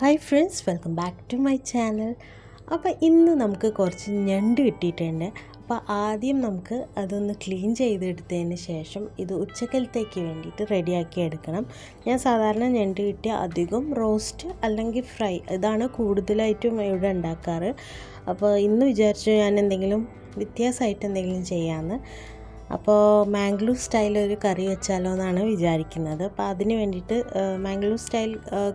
Hi friends welcome back to my channel അപ്പോൾ ഇന്ന് നമുക്ക് കുറച്ച് ഞണ്ട് കിട്ടിയിട്ടുണ്ട്. അപ്പോൾ ആദ്യം നമുക്ക് അതൊന്ന് ക്ലീൻ ചെയ്തെടുത്തതിന് ശേഷം ഇത് ഉച്ചക്കലത്തേക്ക് വേണ്ടിയിട്ട് റെഡിയാക്കി എടുക്കണം. ഞാൻ സാധാരണ ഞണ്ട് കിട്ടിയ അധികം റോസ്റ്റ് അല്ലെങ്കിൽ ഫ്രൈ ഇതാണ് കൂടുതലായിട്ടും ഇവിടെ ഉണ്ടാക്കാറ്. അപ്പോൾ ഇന്ന് വിചാരിച്ചു ഞാൻ എന്തെങ്കിലും വ്യത്യാസമായിട്ട് എന്തെങ്കിലും ചെയ്യാമെന്ന് അപ്പോൾ മാംഗ്ലൂർ സ്റ്റൈൽ ഒരു കറി വെച്ചാലോ എന്നാണ് വിചാരിക്കുന്നത്. അപ്പോൾ അതിന് വേണ്ടിയിട്ട് മാംഗ്ലൂർ സ്റ്റൈൽ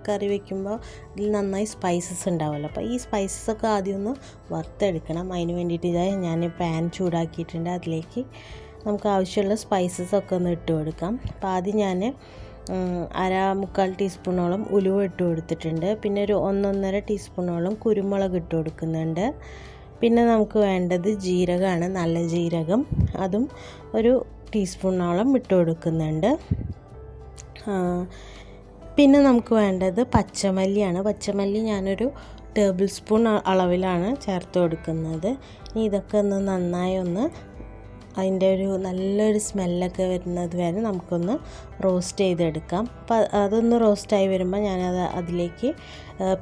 കറി വെക്കുമ്പോൾ ഇതിൽ നന്നായി സ്പൈസസ് ഉണ്ടാവുമല്ലോ. അപ്പോൾ ഈ സ്പൈസസ് ഒക്കെ ആദ്യം ഒന്ന് വറുത്തെടുക്കണം. അതിന് വേണ്ടിയിട്ട് ഇതായി ഞാൻ പാൻ ചൂടാക്കിയിട്ടുണ്ട്. അതിലേക്ക് നമുക്ക് ആവശ്യമുള്ള സ്പൈസസ് ഒക്കെ ഒന്ന് ഇട്ട് കൊടുക്കാം. അപ്പോൾ ആദ്യം ഞാൻ അര മുക്കാൽ ടീസ്പൂണോളം ഉലുവ ഇട്ട് കൊടുത്തിട്ടുണ്ട്. പിന്നെ ഒരു ഒന്നൊന്നര ടീസ്പൂണോളം കുരുമുളക് ഇട്ട് കൊടുക്കുന്നുണ്ട്. പിന്നെ നമുക്ക് വേണ്ടത് ജീരകമാണ് നല്ല ജീരകം. അതും ഒരു ടീസ്പൂണോളം ഇട്ട് കൊടുക്കുന്നുണ്ട്. പിന്നെ നമുക്ക് വേണ്ടത് പച്ചമല്ലിയാണ്. പച്ചമല്ലി ഞാനൊരു ടേബിൾ സ്പൂൺ അളവിലാണ് ചേർത്ത് കൊടുക്കുന്നത്. ഇനി ഇതൊക്കെ ഒന്ന് നന്നായി ഒന്ന് അതിന്റെ ഒരു നല്ലൊരു സ്മെല്ലൊക്കെ വരുന്നത് വരെ നമുക്കൊന്ന് റോസ്റ്റ് ചെയ്തെടുക്കാം. അപ്പം അതൊന്ന് റോസ്റ്റായി വരുമ്പോൾ ഞാനത് അതിലേക്ക്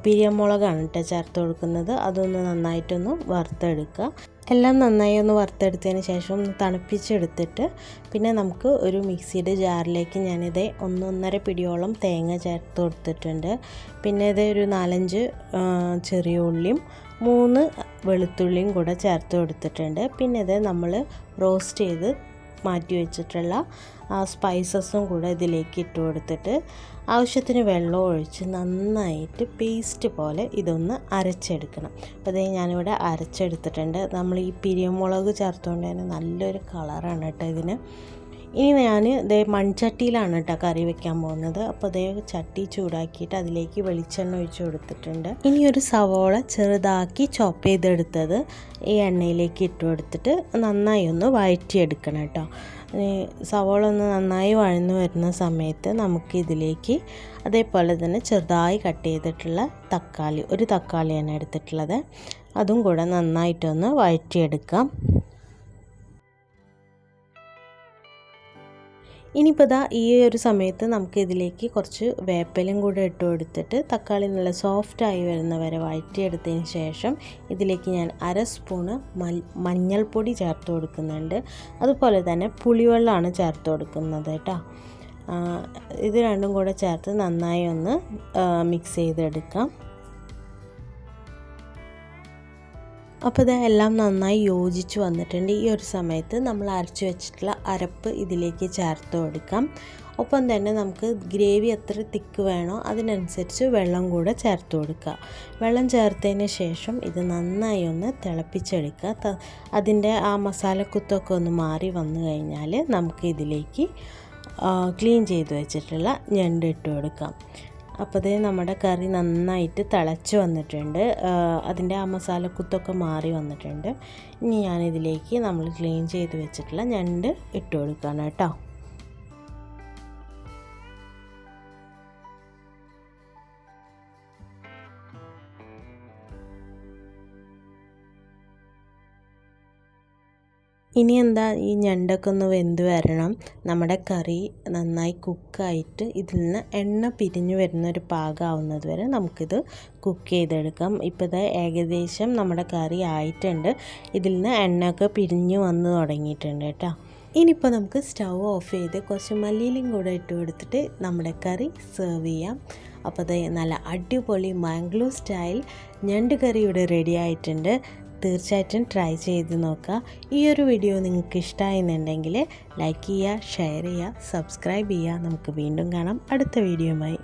പിരിയമുളകാണ് കേട്ടോ ചേർത്ത് കൊടുക്കുന്നത്. അതൊന്ന് നന്നായിട്ടൊന്ന് വറുത്തെടുക്കുക. എല്ലാം നന്നായി ഒന്ന് വറുത്തെടുത്തതിന് ശേഷം ഒന്ന് തണുപ്പിച്ചെടുത്തിട്ട് പിന്നെ നമുക്ക് ഒരു മിക്സിയുടെ ജാറിലേക്ക് ഞാനിത് ഒന്നൊന്നര പിടിയോളം തേങ്ങ ചേർത്ത് കൊടുത്തിട്ടുണ്ട്. പിന്നെ ഇത് ഒരു നാലഞ്ച് ചെറിയ ഉള്ളിയും മൂന്ന് വെളുത്തുള്ളിയും കൂടെ ചേർത്ത് കൊടുത്തിട്ടുണ്ട്. പിന്നെ ഇത് നമ്മൾ റോസ്റ്റ് ചെയ്ത് മാറ്റി വെച്ചിട്ടുള്ള സ്പൈസസും കൂടെ ഇതിലേക്ക് ഇട്ട് കൊടുത്തിട്ട് ആവശ്യത്തിന് വെള്ളം ഒഴിച്ച് നന്നായിട്ട് പേസ്റ്റ് പോലെ ഇതൊന്ന് അരച്ചെടുക്കണം. അപ്പോൾ ഇത് ഞാനിവിടെ അരച്ചെടുത്തിട്ടുണ്ട്. നമ്മൾ ഈ പിരിയമുളക് ചേർത്തുകൊണ്ട് തന്നെ നല്ലൊരു കളറാണ് കേട്ടോ ഇതിന്. ഇനി ഞാൻ ഇതേ മൺചട്ടിയിലാണ് കേട്ടോ കറി വെക്കാൻ പോകുന്നത്. അപ്പോൾ ഇതേ ചട്ടി ചൂടാക്കിയിട്ട് അതിലേക്ക് വെളിച്ചെണ്ണ ഒഴിച്ച് കൊടുത്തിട്ടുണ്ട്. ഇനി ഒരു സവോള ചെറുതാക്കി ചോപ്പ് ചെയ്തെടുത്തത് ഈ എണ്ണയിലേക്ക് ഇട്ട് കൊടുത്തിട്ട് നന്നായി ഒന്ന് വഴറ്റിയെടുക്കണം കേട്ടോ സവോള ഒന്ന് നന്നായി വഴന്നു വരുന്ന സമയത്ത് നമുക്ക് ഇതിലേക്ക് അതേപോലെ തന്നെ ചെറുതായി കട്ട് ചെയ്തിട്ടുള്ള തക്കാളി ഒരു തക്കാളിയാണ് എടുത്തിട്ടുള്ളത്. അതും കൂടെ നന്നായിട്ടൊന്ന് വഴറ്റിയെടുക്കാം. ഇനിയിപ്പോൾ ഇതാ ഈ ഒരു സമയത്ത് നമുക്ക് ഇതിലേക്ക് കുറച്ച് വേപ്പലും കൂടെ ഇട്ട് കൊടുത്തിട്ട് തക്കാളി നല്ല സോഫ്റ്റായി വരുന്ന വരെ വഴറ്റിയെടുത്തതിന് ശേഷം ഇതിലേക്ക് ഞാൻ അര സ്പൂണ് മഞ്ഞൾപ്പൊടി ചേർത്ത് കൊടുക്കുന്നുണ്ട്. അതുപോലെ തന്നെ പുളിവെള്ളമാണ് ചേർത്ത് കൊടുക്കുന്നത് കേട്ടോ. ഇത് രണ്ടും കൂടെ ചേർത്ത് നന്നായി ഒന്ന് മിക്സ് ചെയ്തെടുക്കാം. അപ്പോൾ ഇതെല്ലാം നന്നായി യോജിച്ച് വന്നിട്ടുണ്ട്. ഈ ഒരു സമയത്ത് നമ്മൾ അരച്ച് വെച്ചിട്ടുള്ള അരപ്പ് ഇതിലേക്ക് ചേർത്ത് കൊടുക്കാം. ഒപ്പം തന്നെ നമുക്ക് ഗ്രേവി എത്ര തിക്ക് വേണോ അതിനനുസരിച്ച് വെള്ളം കൂടെ ചേർത്ത് കൊടുക്കുക. വെള്ളം ചേർത്തതിന് ശേഷം ഇത് നന്നായി ഒന്ന് തിളപ്പിച്ചെടുക്കുക. അതിന്റെ ആ മസാലക്കുത്തൊക്കെ ഒന്ന് മാറി വന്നു കഴിഞ്ഞാൽ നമുക്ക് ഇതിലേക്ക് ക്ലീൻ ചെയ്ത് വെച്ചിട്ടുള്ള ഞണ്ട് ഇട്ട് കൊടുക്കാം. അപ്പോൾ ഇത് നമ്മുടെ കറി നന്നായിട്ട് തിളച്ച് വന്നിട്ടുണ്ട്. അതിന്റെ ആ മസാലക്കുത്തൊക്കെ മാറി വന്നിട്ടുണ്ട്. ഇനി ഞാനിതിലേക്ക് നമ്മൾ ക്ലീൻ ചെയ്ത് വെച്ചിട്ടുള്ള ഞണ്ട് ഇട്ട് കൊടുക്കുകയാണ് കേട്ടോ. ഇനി എന്താ ഈ ഞണ്ടൊക്കെ ഒന്ന് വെന്ത് വരണം. നമ്മുടെ കറി നന്നായി കുക്കായിട്ട് ഇതിൽ നിന്ന് എണ്ണ പിരിഞ്ഞു വരുന്ന ഒരു പാകമാവുന്നത് വരെ നമുക്കിത് കുക്ക് ചെയ്തെടുക്കാം. ഇപ്പോൾ ഇത് ഏകദേശം നമ്മുടെ കറി ആയിട്ടുണ്ട്. ഇതിൽ നിന്ന് എണ്ണയൊക്കെ പിരിഞ്ഞു വന്ന് തുടങ്ങിയിട്ടുണ്ട് കേട്ടോ. ഇനിയിപ്പോൾ നമുക്ക് സ്റ്റൗ ഓഫ് ചെയ്ത് കുറച്ച് മല്ലിയിലും കൂടെ ഇട്ട് കൊടുത്തിട്ട് നമ്മുടെ കറി സെർവ് ചെയ്യാം. അപ്പോൾ അത് നല്ല അടിപൊളി മാംഗ്ലൂർ സ്റ്റൈൽ ഞണ്ട് കറി ഇവിടെ റെഡി ആയിട്ടുണ്ട്. തീർച്ചയായിട്ടും ട്രൈ ചെയ്ത് നോക്കുക. ഈ ഒരു വീഡിയോ നിങ്ങൾക്ക് ഇഷ്ടമായെന്നുണ്ടെങ്കിൽ ലൈക്ക് ചെയ്യുക ഷെയർ ചെയ്യുക സബ്സ്ക്രൈബ് ചെയ്യുക. നമുക്ക് വീണ്ടും കാണാം. അടുത്ത വീഡിയോയുമായി